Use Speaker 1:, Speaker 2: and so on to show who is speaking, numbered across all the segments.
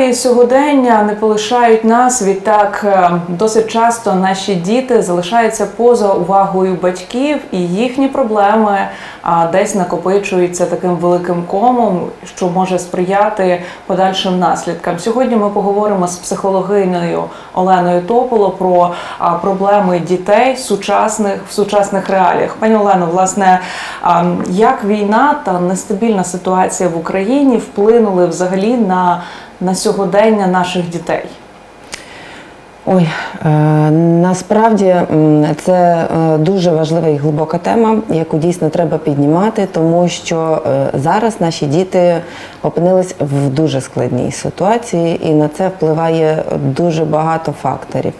Speaker 1: Реалії сьогодення не полишають нас. Відтак е, досить часто наші діти залишаються поза увагою батьків, і їхні проблеми десь накопичуються таким великим комом, що може сприяти подальшим наслідкам. Сьогодні ми поговоримо з психологинею Оленою Тополо про проблеми дітей сучасних в сучасних реаліях. Пані Олено, власне, як війна та нестабільна ситуація в Україні вплинули взагалі на, на сьогодення наших дітей?
Speaker 2: Ой, е, насправді це е, дуже важлива і глибока тема, яку дійсно треба піднімати, тому що е, зараз наші діти опинились в дуже складній ситуації, і на це впливає дуже багато факторів.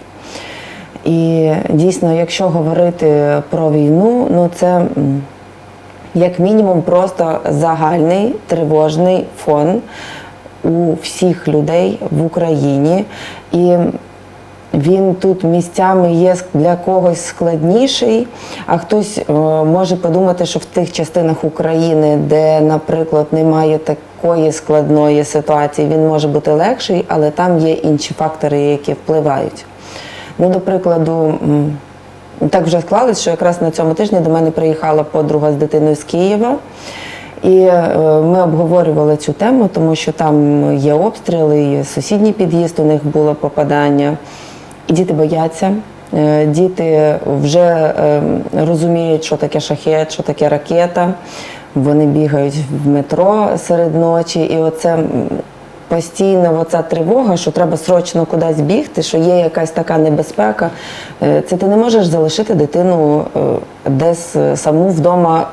Speaker 2: І дійсно, якщо говорити про війну, ну це як мінімум просто загальний тривожний фон у всіх людей в Україні. І він тут місцями є для когось складніший, а хтось е, може подумати, що в тих частинах України, де, наприклад, немає такої складної ситуації, він може бути легший, але там є інші фактори, які впливають. Ну, до прикладу, так вже склалось, що якраз на цьому тижні до мене приїхала подруга з дитиною з Києва. І е, ми обговорювали цю тему, тому що там є обстріли, і сусідній під'їзд у них було попадання. І діти бояться. Е, Діти вже е, розуміють, що таке шахет, що таке ракета. Вони бігають в метро серед ночі, і оце постійно оця тривога, що треба срочно кудись бігти, що є якась така небезпека. Це ти не можеш залишити дитину десь саму вдома.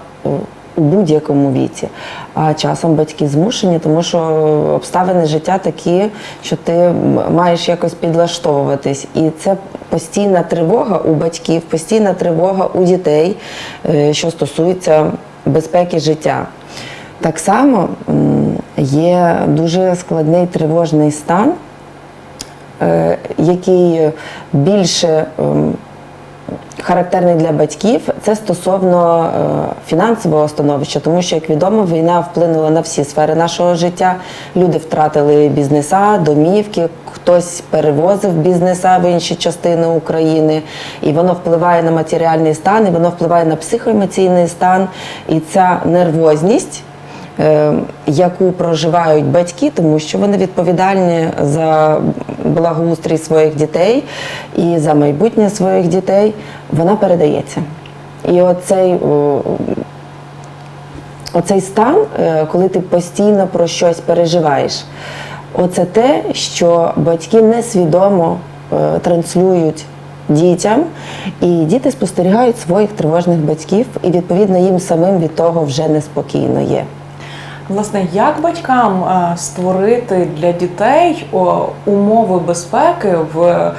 Speaker 2: У будь-якому віці. А часом батьки змушені, тому що обставини життя такі, що ти маєш якось підлаштовуватись. І це постійна тривога у батьків, постійна тривога у дітей, е, що стосується безпеки життя. Так само є дуже складний тривожний стан, е, який більше ем, характерний для батьків, це стосовно е, фінансового становища, тому що, як відомо, війна вплинула на всі сфери нашого життя. Люди втратили бізнеса, домівки, хтось перевозив бізнеса в інші частини України, і воно впливає на матеріальний стан, і воно впливає на психоемоційний стан. І ця нервозність яку проживають батьки, тому що вони відповідальні за благоустрій своїх дітей і за майбутнє своїх дітей, вона передається. І оцей, оцей стан, е, коли ти постійно про щось переживаєш, оце те, що батьки несвідомо е, транслюють дітям, і діти спостерігають своїх тривожних батьків, і відповідно їм самим від того вже неспокійно є.
Speaker 1: Власне, як батькам е, створити для дітей умови безпеки в,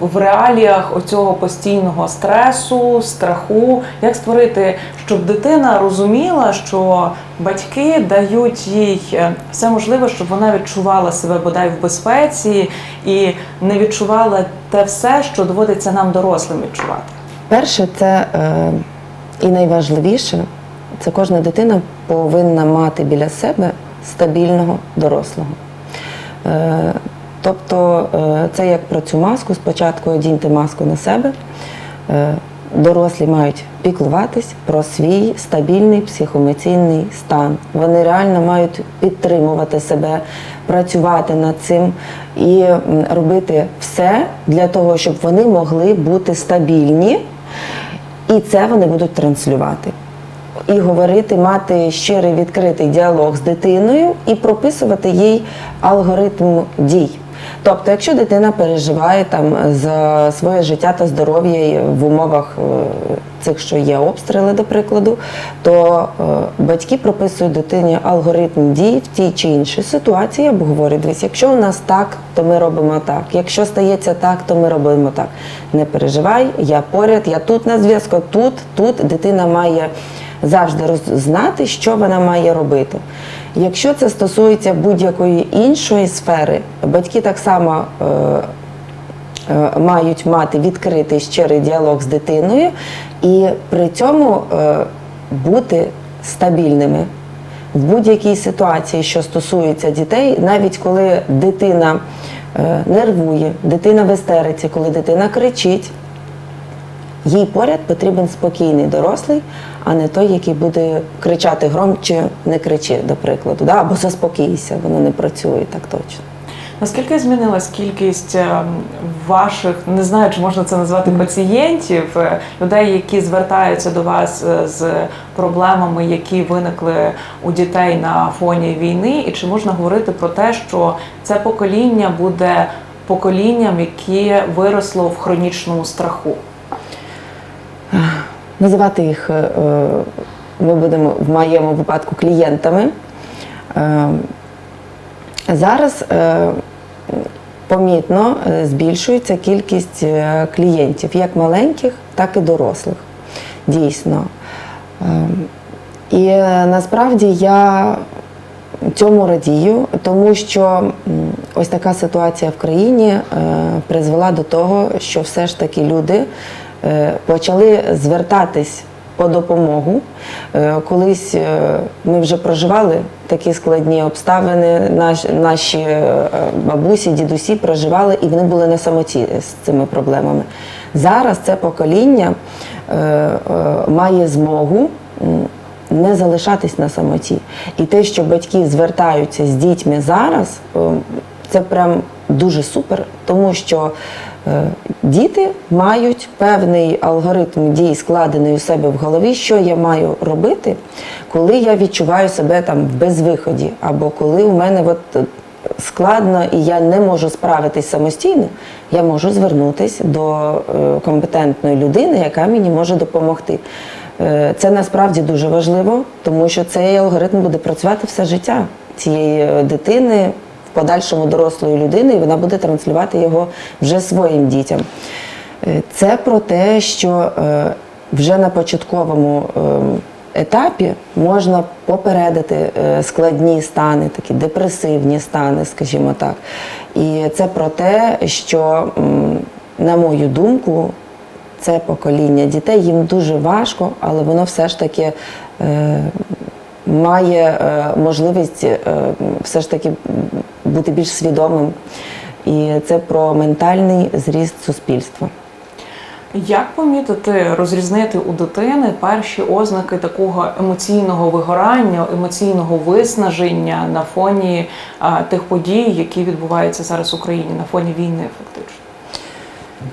Speaker 1: в, в реаліях оцього постійного стресу, страху? Як створити, щоб дитина розуміла, що батьки дають їй е, все можливе, щоб вона відчувала себе бодай в безпеці і не відчувала те все, що доводиться нам дорослим відчувати?
Speaker 2: Перше, це е, і найважливіше, це кожна дитина повинна мати біля себе стабільного дорослого. Е, тобто е, це як про цю маску. Спочатку одіньте маску на себе. Е, дорослі мають піклуватись про свій стабільний психоемоційний стан. Вони реально мають підтримувати себе, працювати над цим і робити все для того, щоб вони могли бути стабільні, і це вони будуть транслювати. І говорити, мати щирий відкритий діалог з дитиною і прописувати їй алгоритм дій. Тобто, якщо дитина переживає там за своє життя та здоров'я в умовах е, цих, що є обстріли, до прикладу, то е, батьки прописують дитині алгоритм дій в тій чи іншій ситуації, або говорять, дивись, якщо у нас так, то ми робимо так. Якщо стається так, то ми робимо так. Не переживай, я поряд, я тут на зв'язку, тут, тут дитина має завжди знати, що вона має робити. Якщо це стосується будь-якої іншої сфери, батьки так само е, е, мають мати відкритий щирий діалог з дитиною і при цьому е, бути стабільними. в будь-якій ситуації, що стосується дітей, навіть коли дитина нервує, дитина в істериці, коли дитина кричить, їй поряд потрібен спокійний дорослий, а не той, який буде кричати громче, не кричи, до прикладу, да? або заспокійся, воно не працює так точно.
Speaker 1: Наскільки змінилась кількість е, ваших, не знаю, чи можна це назвати пацієнтів, е, людей, які звертаються до вас е, з проблемами, які виникли у дітей на фоні війни, і чи можна говорити про те, що це покоління буде поколінням, яке виросло в хронічному страху?
Speaker 2: Називати їх е, е, ми будемо в моєму випадку клієнтами. Е, Зараз помітно збільшується кількість клієнтів, як маленьких, так і дорослих. Дійсно. І насправді я цьому радію, тому що ось така ситуація в країні призвела до того, що все ж таки люди почали звертатись по допомогу. Е, Колись е, ми вже проживали такі складні обставини. Наші е, бабусі, дідусі проживали і вони були на самоті з цими проблемами. Зараз це покоління е, е, має змогу. не залишатись на самоті. І те, що батьки звертаються з дітьми зараз, е, це прям дуже супер, тому що е, діти мають певний алгоритм дій, складений у себе в голові, що я маю робити, коли я відчуваю себе там в безвиході, або коли у мене от е, складно і я не можу справитись самостійно, я можу звернутися до е, компетентної людини, яка мені може допомогти. Е, Це насправді дуже важливо, тому що цей алгоритм буде працювати все життя цієї е, дитини, подальшому дорослої людини, і вона буде транслювати його вже своїм дітям. Е, Це про те, що е, вже на початковому е, етапі можна попередити е, складні стани, такі депресивні стани, скажімо так. І це про те, що, на мою думку, це покоління дітей, їм дуже важко, але воно все ж таки має е, можливість е, все ж таки бути більш свідомим. І це про ментальний зріст суспільства.
Speaker 1: Як помітити, розрізнити у дитини перші ознаки такого емоційного вигорання, емоційного виснаження на фоні а, тих подій, які відбуваються зараз в Україні, на фоні війни, фактично?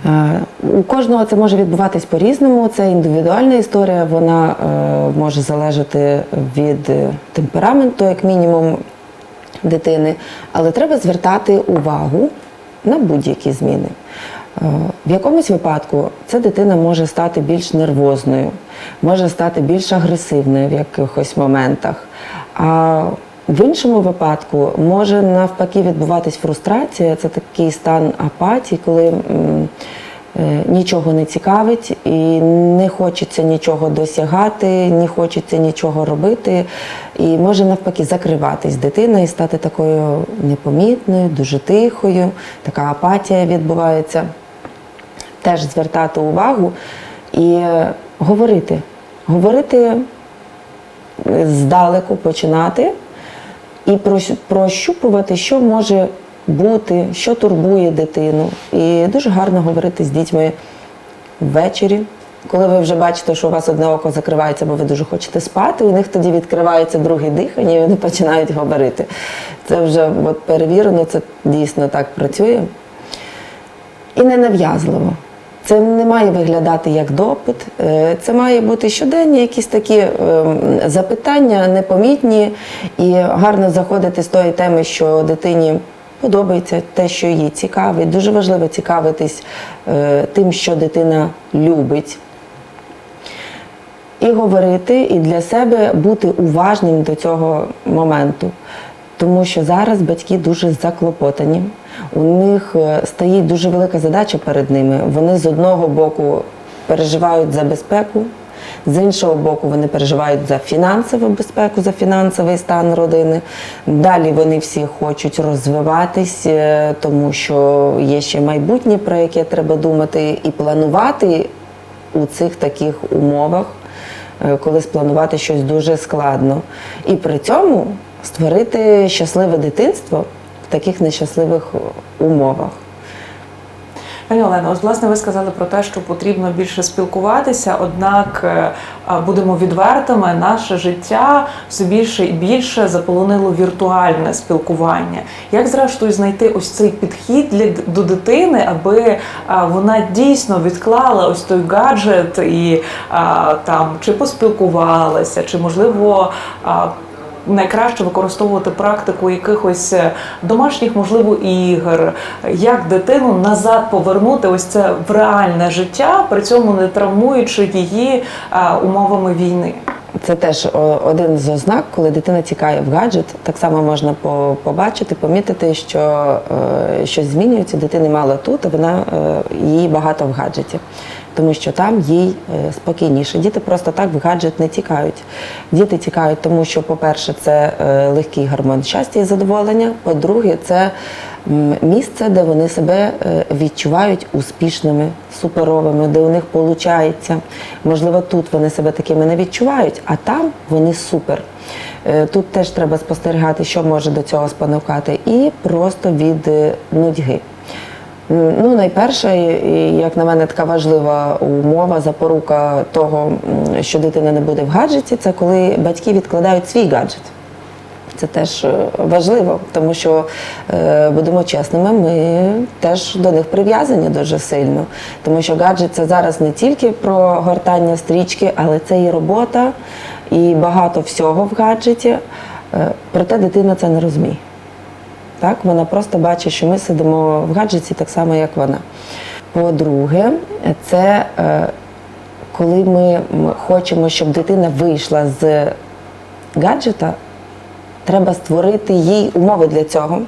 Speaker 2: Е, У кожного це може відбуватись по-різному. Це індивідуальна історія, вона е, може залежати від е, темпераменту, як мінімум, дитини. Але треба звертати увагу на будь-які зміни. В якомусь випадку ця дитина може стати більш нервозною, може стати більш агресивною в якихось моментах. А в іншому випадку може навпаки відбуватись фрустрація, це такий стан апатії, коли е, нічого не цікавить і не хочеться нічого досягати, не хочеться нічого робити, і може навпаки закриватись дитина і стати такою непомітною, дуже тихою, така апатія відбувається. Теж звертати увагу і е, говорити. Говорити е, здалеку починати і прощупувати, що може бути, що турбує дитину. І дуже гарно говорити з дітьми ввечері. Коли ви вже бачите, що у вас одне око закривається, бо ви дуже хочете спати, у них тоді відкривається друге дихання, і вони починають говорити. Це вже от перевірено, це дійсно так працює. І ненав'язливо. Це не має виглядати як допит, е, це має бути щоденні якісь такі ем, запитання, непомітні, і гарно заходити з тої теми, що дитині подобається те, що їй цікавить. Дуже важливо цікавитись е, тим, що дитина любить. І говорити, і для себе бути уважним до цього моменту. Тому що зараз батьки дуже заклопотані. У них е, стоїть дуже велика задача перед ними. Вони з одного боку переживають за безпеку, з іншого боку, вони переживають за фінансову безпеку, за фінансовий стан родини. Далі вони всі хочуть розвиватись, е, тому що є ще майбутнє, про яке треба думати і планувати у цих таких умовах е, коли спланувати щось дуже складно. І при цьому створити щасливе дитинство в таких нещасливих умовах.
Speaker 1: Пані Олено, ось власне ви сказали про те, що потрібно більше спілкуватися, однак е, будемо відвертими, наше життя все більше і більше заполонило віртуальне спілкування. Як зрештою знайти ось цей підхід для до дитини, аби вона дійсно відклала ось той гаджет і там чи поспілкувалася, чи можливо. Найкраще використовувати практику якихось е, домашніх, можливо, ігор, як дитину назад повернути ось це в реальне життя, при цьому не травмуючи її е, умовами війни.
Speaker 2: Це теж один з ознак, коли дитина тікає в гаджет. Так само можна побачити, помітити, що е, щось змінюється. Дитини мало тут, а вона її багато в гаджеті. Тому що там їй е, спокійніше. Діти просто так в гаджет не тікають. Діти тікають, тому що, по-перше, це е, легкий гормон щастя і задоволення. По-друге, це місце, де вони себе е, відчувають успішними, суперовими, де у них виходить. Можливо, тут вони себе такими не відчувають, а там вони супер. Тут теж треба спостерігати, що може до цього спонукати, і просто від нудьги. Ну, найперше, як на мене, така важлива умова, запорука того, що дитина не буде в гаджеті, це коли батьки відкладають свій гаджет. Це теж е, важливо, тому що е, будемо чесними, ми теж до них прив'язані дуже сильно. Тому що гаджет це зараз не тільки про гортання стрічки, але це і робота, і багато всього в гаджеті. Е, Проте дитина це не розуміє. Так, вона просто бачить, що ми сидимо в гаджеті так само, як вона. По-друге, це е, коли ми хочемо, щоб дитина вийшла з гаджета, треба створити їй умови для цього.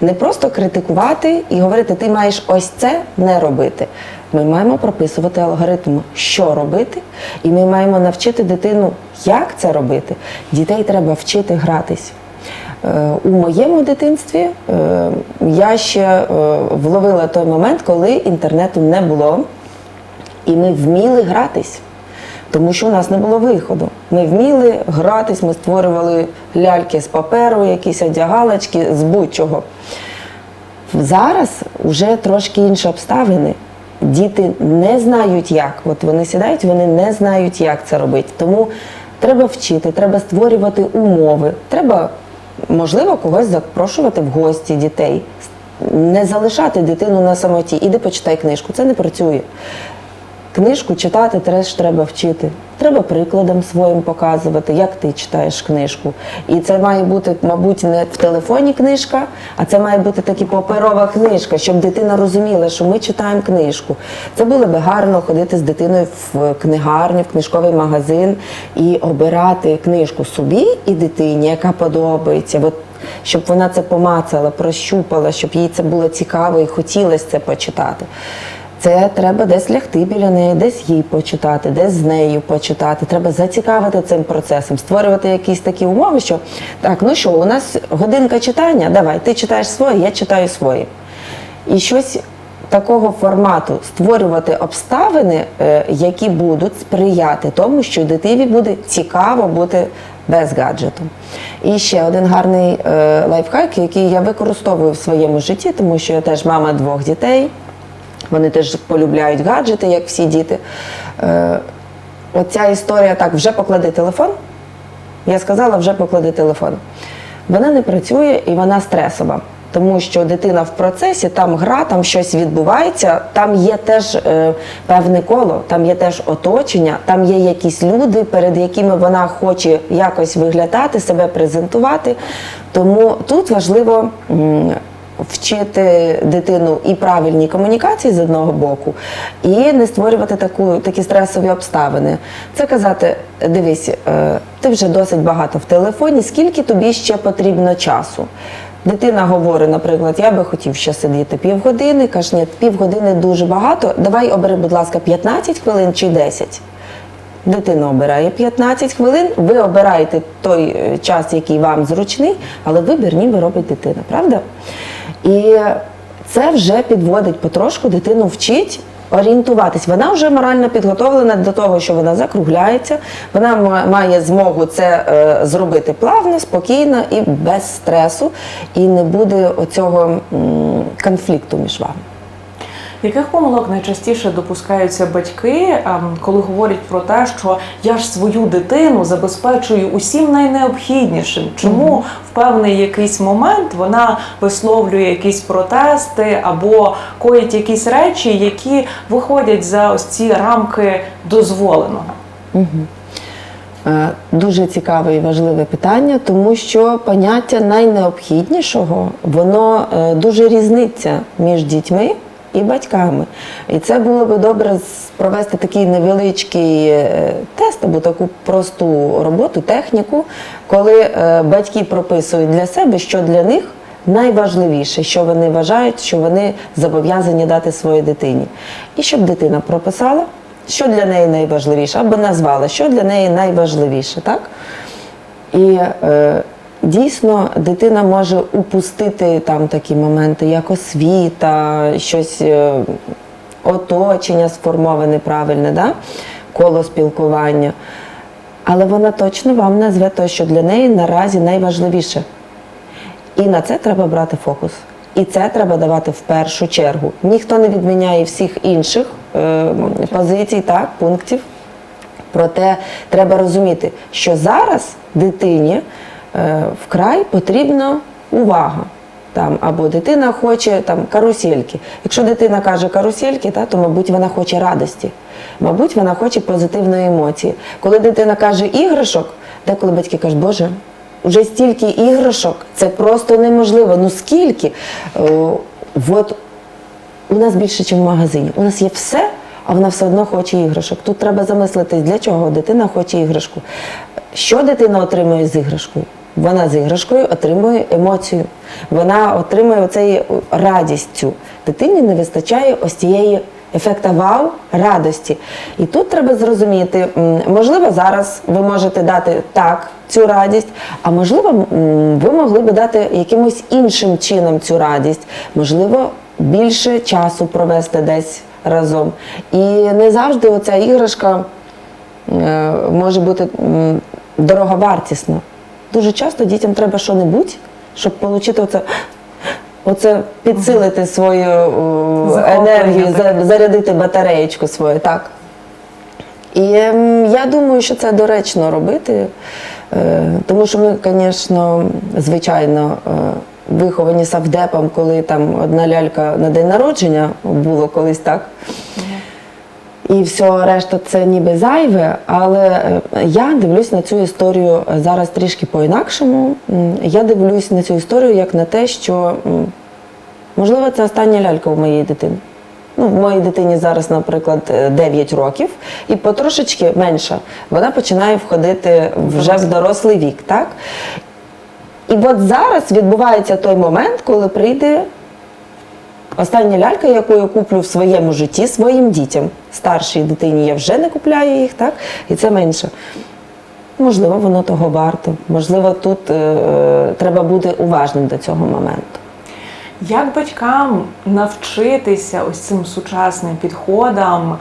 Speaker 2: Не просто критикувати і говорити, ти маєш ось це не робити. Ми маємо прописувати алгоритм, що робити, і ми маємо навчити дитину, як це робити. Дітей треба вчити гратись. Е, У моєму дитинстві е, я ще е, вловила той момент, коли інтернету не було, і ми вміли гратись. Тому що у нас не було виходу. Ми вміли гратись, ми створювали ляльки з паперу, якісь одягалочки, з будь-чого. Зараз вже трошки інші обставини. Діти не знають як. От вони сідають, вони не знають, як це робити. Тому треба вчити, треба створювати умови. Треба, можливо, когось запрошувати в гості дітей. Не залишати дитину на самоті. Іди почитай книжку. Це не працює. Книжку читати теж треба вчити. Треба прикладом своїм показувати, як ти читаєш книжку. І це має бути, мабуть, не в телефоні книжка, а це має бути таки паперова книжка, щоб дитина розуміла, що ми читаємо книжку. Це було би гарно ходити з дитиною в книгарню, в книжковий магазин і обирати книжку собі і дитині, яка подобається. Щоб вона це помацала, прощупала, щоб їй це було цікаво і хотілося це почитати. Це треба десь лягти біля неї, десь їй почитати, десь з нею почитати. Треба зацікавити цим процесом, створювати якісь такі умови, що так, ну що, у нас годинка читання, давай, ти читаєш своє, я читаю своє. І щось такого формату створювати обставини, е, які будуть сприяти тому, що дитині буде цікаво бути без гаджету. І ще один гарний е, лайфхак, який я використовую в своєму житті, тому що я теж мама двох дітей. Вони теж полюбляють гаджети, як всі діти. Е, оця історія так, вже поклади телефон. Я сказала, вже поклади телефон. Вона не працює і вона стресова. Тому що дитина в процесі, там гра, там щось відбувається, там є теж е, певне коло, там є теж оточення, там є якісь люди, перед якими вона хоче якось виглядати, себе презентувати. Тому тут важливо м, вчити дитину і правильній комунікації з одного боку, і не створювати таку, такі стресові обставини. Це казати: дивись, е, ти вже досить багато в телефоні, скільки тобі ще потрібно часу? Дитина говорить, наприклад, я би хотів ще сидіти півгодини, каже, ні, півгодини дуже багато. Давай обери, будь ласка, 15 хвилин чи 10. Дитина обирає 15 хвилин, ви обираєте той е, час, який вам зручний, але вибір ніби робить дитина, правда? І це вже підводить потрошку, дитину вчить орієнтуватись. Вона вже морально підготовлена до того, що вона закругляється, вона має змогу це е, зробити плавно, спокійно і без стресу, і не буде оцього м, конфлікту між вами.
Speaker 1: Яких помилок найчастіше допускаються батьки, ем, коли говорять про те, що я ж свою дитину забезпечую усім найнеобхіднішим? Чому в певний якийсь момент вона висловлює якісь протести або коїть якісь речі, які виходять за ось ці рамки дозволеного?
Speaker 2: Е, Дуже цікаве і важливе питання, тому що поняття найнеобхіднішого воно е, дуже різниться між дітьми і батьками. І це було би добре провести такий невеличкий е, тест або таку просту роботу, техніку, коли е, батьки прописують для себе, що для них найважливіше, що вони вважають, що вони зобов'язані дати своїй дитині. І щоб дитина прописала, що для неї найважливіше, або назвала, що для неї найважливіше, так? І е, дійсно дитина може упустити там такі моменти, як освіта, щось е, оточення сформоване правильне, да? коло спілкування. Але вона точно вам назве те, що для неї наразі найважливіше. І на це треба брати фокус. І це треба давати в першу чергу. Ніхто не відміняє всіх інших е, позицій, так, пунктів. Проте треба розуміти, що зараз дитині вкрай потрібна увага. Там, або дитина хоче там, карусельки. Якщо дитина каже карусельки, та, то, мабуть, вона хоче радості. Мабуть, вона хоче позитивної емоції. Коли дитина каже іграшок, деколи батьки кажуть, Боже, вже стільки іграшок, це просто неможливо. Ну скільки? О, от у нас більше, ніж в магазині. У нас є все, а вона все одно хоче іграшок. Тут треба замислитись, для чого дитина хоче іграшку. Що дитина отримує з іграшкою? Вона з іграшкою отримує емоцію. Вона отримує оцей радість цю. Дитині не вистачає ось цієї ефекта вау, радості. І тут треба зрозуміти, можливо, зараз ви можете дати так цю радість, а можливо, ви могли би дати якимось іншим чином цю радість. Можливо, більше часу провести десь разом. І не завжди оця іграшка е, може бути дороговартісна. Дуже часто дітям треба що-небудь, щоб отримати оце. Оце підсилити свою енергію, зарядити батареєчку свою, так. І ем, я думаю, що це доречно робити, е, тому що ми, звісно, звичайно, е, виховані савдепом, коли там одна лялька на день народження було колись так. І все решта це ніби зайве, але е, я дивлюсь на цю історію зараз трішки по-інакшому. Я дивлюсь на цю історію як на те, що можливо це остання лялька у моєї дитини. Ну, моїй дитині зараз, наприклад, е, 9 років, і потрошечки менша, вона починає входити вже в дорослий вік, так? І от зараз відбувається той момент, коли прийде Остання лялька, яку я куплю в своєму житті своїм дітям. Старшій дитині я вже не купляю їх, так? І це менше. Можливо, воно того варто. Можливо, тут е, треба бути уважним до цього моменту.
Speaker 1: Як батькам навчитися ось цим сучасним підходам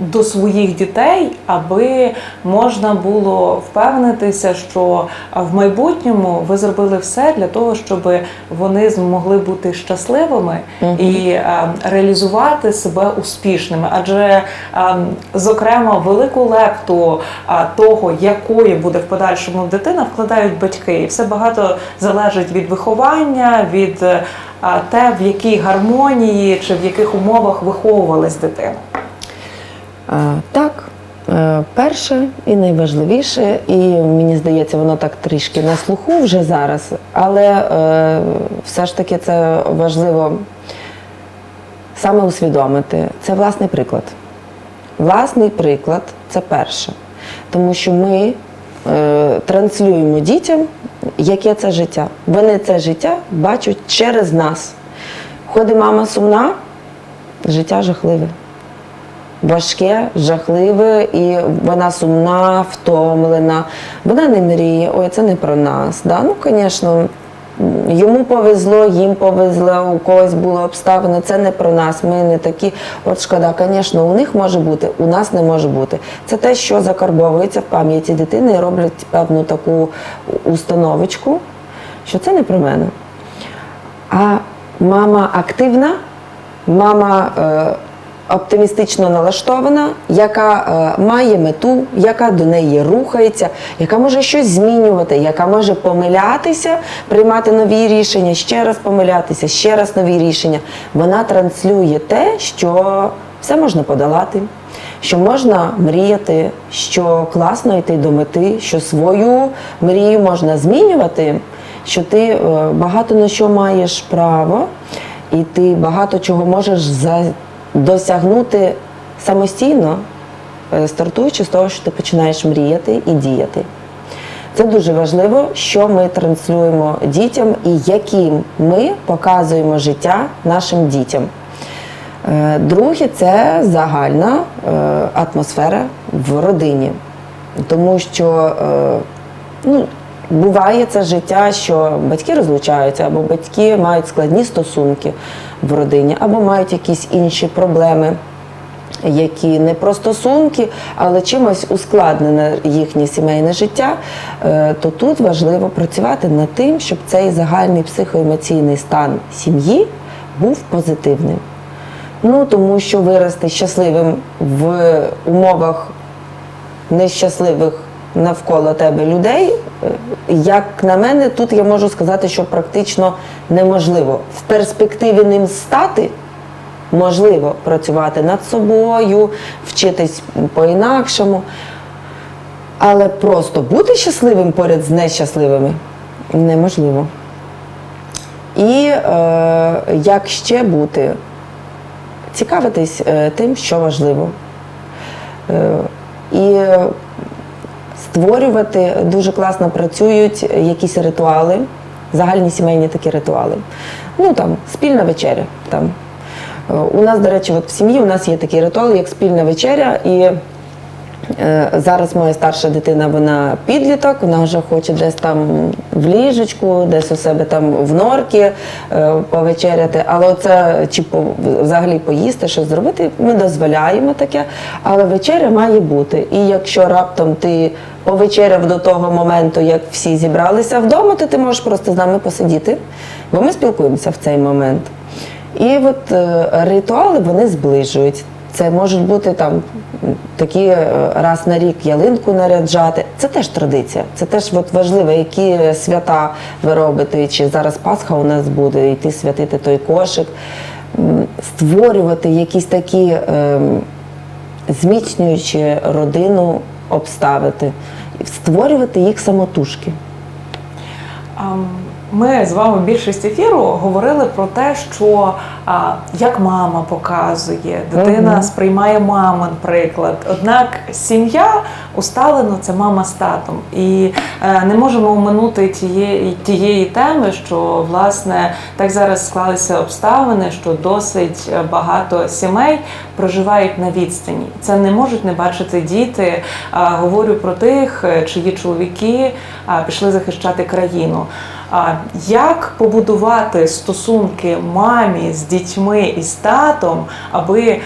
Speaker 1: до своїх дітей, аби можна було впевнитися, що в майбутньому ви зробили все для того, щоб вони змогли бути щасливими і а, реалізувати себе успішними? Адже, а, зокрема, велику лепту а, того, якою буде в подальшому дитина, вкладають батьки, і все багато залежить від виховання, від а, те, в якій гармонії чи в яких умовах виховувалась дитина.
Speaker 2: Е, Так, е, перше і найважливіше, і мені здається, воно так трішки на слуху вже зараз, але е, все ж таки це важливо саме усвідомити. Це власний приклад. Власний приклад це перше. Тому що ми транслюємо дітям, яке це життя. Вони це життя бачать через нас. Ходить мама сумна, життя жахливе важке, жахливе, і вона сумна, втомлена. Вона не мріє, ой, це не про нас. Да? Ну, звісно, йому повезло, їм повезло, у когось були обставини. Це не про нас. Ми не такі. От шкода, звісно, у них може бути, у нас не може бути. Це те, що закарбовується в пам'яті дитини і роблять певну таку установочку, що це не про мене. А мама активна, мама е, оптимістично налаштована, яка е, має мету, яка до неї рухається, яка може щось змінювати, яка може помилятися, приймати нові рішення, ще раз помилятися, ще раз нові рішення. Вона транслює те, що все можна подолати. Що можна мріяти, що класно йти до мети, що свою мрію можна змінювати, що ти е, багато на що маєш право, і ти багато чого можеш за- досягнути самостійно, е, стартуючи з того, що ти починаєш мріяти і діяти. Це дуже важливо, що ми транслюємо дітям і яким ми показуємо життя нашим дітям. Е, Друге, це загальна е, атмосфера в родині, тому що ну, буває це життя, що батьки розлучаються, або батьки мають складні стосунки в родині, або мають якісь інші проблеми. Які не про стосунки, але чимось ускладнене їхнє сімейне життя, е, то тут важливо працювати над тим, щоб цей загальний психоемоційний стан сім'ї був позитивним. Ну тому що вирости щасливим в умовах нещасливих навколо тебе людей, е, як на мене, тут я можу сказати, що практично неможливо. В перспективі ним стати можливо працювати над собою, вчитись по-інакшому. Але просто бути щасливим поряд з нещасливими неможливо. І е, як ще бути? Цікавитись е, тим, що важливо. Е, і створювати дуже класно працюють якісь ритуали, загальні сімейні такі ритуали. Ну там спільна вечеря. Там. Е, У нас, до речі, от в сім'ї у нас є такий ритуал, як спільна вечеря. І Зараз моя старша дитина, вона підліток, вона вже хоче десь там в ліжечку, десь у себе там в норки е, повечеряти. Але оце чи взагалі поїсти, щось зробити, ми дозволяємо таке. Але вечеря має бути. І якщо раптом ти повечеряв до того моменту, як всі зібралися вдома, то ти можеш просто з нами посидіти, бо ми спілкуємося в цей момент. І от е, ритуали вони зближують. Це можуть бути там такі е, раз на рік ялинку наряджати. Це теж традиція. Це теж от важливо, які свята ви робите. Чи зараз Пасха у нас буде, йти святити той кошик, створювати якісь такі ем, зміцнюючи родину, обставити, створювати їх самотужки.
Speaker 1: Ам, Ми з вами більшість ефіру говорили про те, що а, як мама показує, дитина
Speaker 2: Мгм.
Speaker 1: сприймає мамин приклад. Однак сім'я усталено це мама з татом. І е, не можемо оминути тієї, тієї теми, що власне так зараз склалися обставини, що досить багато сімей проживають на відстані. Це не можуть не бачити діти. А, говорю про тих, е, чиї чоловіки а, пішли захищати країну. Як побудувати стосунки мамі з дітьми і з татом, аби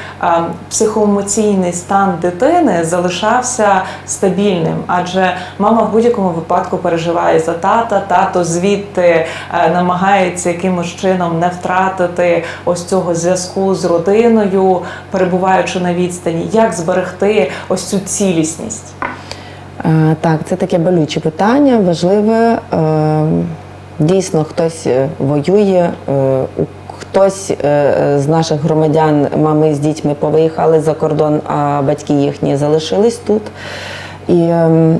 Speaker 1: психоемоційний стан дитини залишався стабільним? Адже мама в будь-якому випадку переживає за тата, тато звідти е, намагається якимось чином не втратити ось цього зв'язку з родиною, перебуваючи на відстані. Як зберегти ось цю цілісність?
Speaker 2: Е, Так, це таке болюче питання, важливе. Дійсно, хтось е, воює, е, хтось е, з наших громадян, мами з дітьми повиїхали за кордон, а батьки їхні залишились тут. І ем,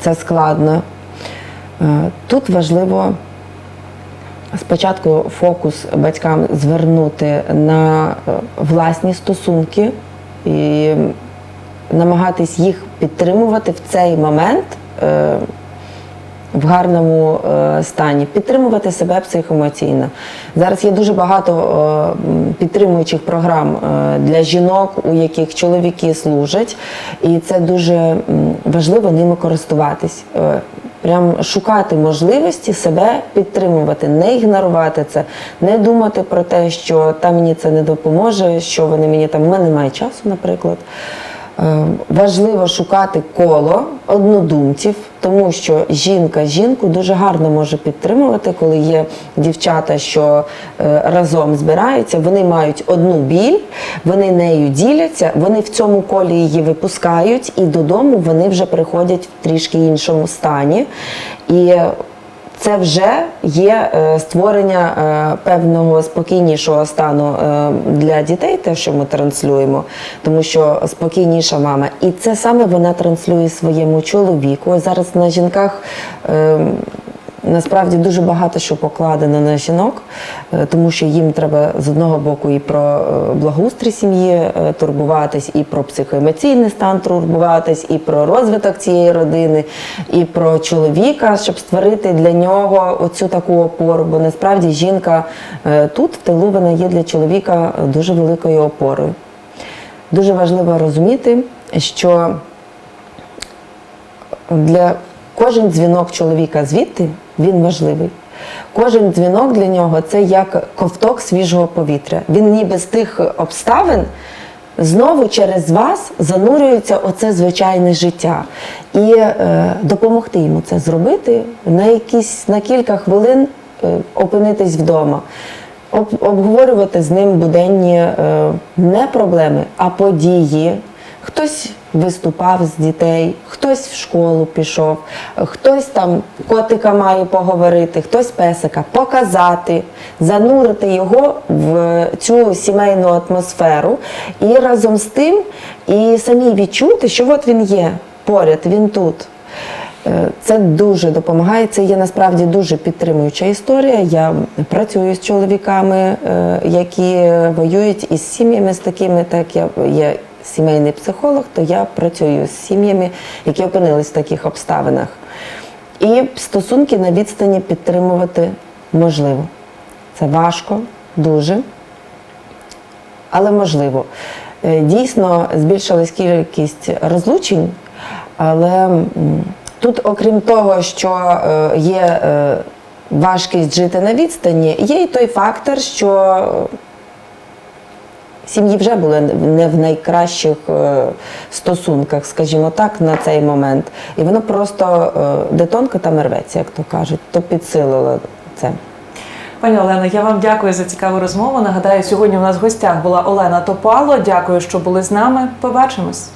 Speaker 2: це складно. Тут важливо спочатку фокус батькам звернути на власні стосунки і намагатись їх підтримувати в цей момент в гарному е, стані, підтримувати себе психоемоційно. Зараз є дуже багато е, підтримуючих програм е, для жінок, у яких чоловіки служать, і це дуже важливо ними користуватись. Прям шукати можливості себе підтримувати, не ігнорувати це, не думати про те, що там мені це не допоможе, що вони мені там, в мене немає часу, наприклад. Е, Важливо шукати коло однодумців, тому що жінка жінку дуже гарно може підтримувати, коли є дівчата, що е, разом збираються, вони мають одну біль, вони нею діляться, вони в цьому колі її випускають, і додому вони вже приходять в трішки іншому стані. І це вже є е, створення е, певного спокійнішого стану е, для дітей, те, що ми транслюємо, тому що спокійніша мама. І це саме вона транслює своєму чоловіку. Зараз на жінках. Насправді дуже багато що покладено на жінок, е, тому що їм треба з одного боку і про е, благоустрій сім'ї е, турбуватись, і про психоемоційний стан турбуватись, і про розвиток цієї родини, і про чоловіка, щоб створити для нього оцю таку опору. Бо насправді жінка тут, в тилу, вона є для чоловіка дуже великою опорою. Дуже важливо розуміти, що для кожен дзвінок чоловіка звідти він важливий. Кожен дзвінок для нього це як ковток свіжого повітря. Він ніби з тих обставин знову через вас занурюється оце звичайне життя. І е, допомогти йому це зробити на якісь на кілька хвилин е, опинитись вдома. Об- обговорювати з ним буденні е, не проблеми, а події. Хтось виступав з дітей, хтось в школу пішов, хтось там котика має поговорити, хтось песика, показати, занурити його в цю сімейну атмосферу і разом з тим і самі відчути, що от він є поряд, він тут. Е, Це дуже допомагає. Це є насправді дуже підтримуюча історія. Я працюю з чоловіками, е, які воюють із сім'ями з такими, так я є сімейний психолог, то я працюю з сім'ями, які опинились в таких обставинах. І стосунки на відстані підтримувати можливо. Це важко, дуже але можливо. Е, Дійсно збільшилась кількість розлучень, але тут, окрім того, що е, є е, важкість жити на відстані, є і той фактор, що сім'ї вже були не в найкращих е, стосунках, скажімо так, на цей момент. І воно просто е, де тонко там рветься, як то кажуть, то підсилило це.
Speaker 1: Пані Олено, я вам дякую за цікаву розмову. Нагадаю, сьогодні у нас в гостях була Олена Топало. Дякую, що були з нами. Побачимось.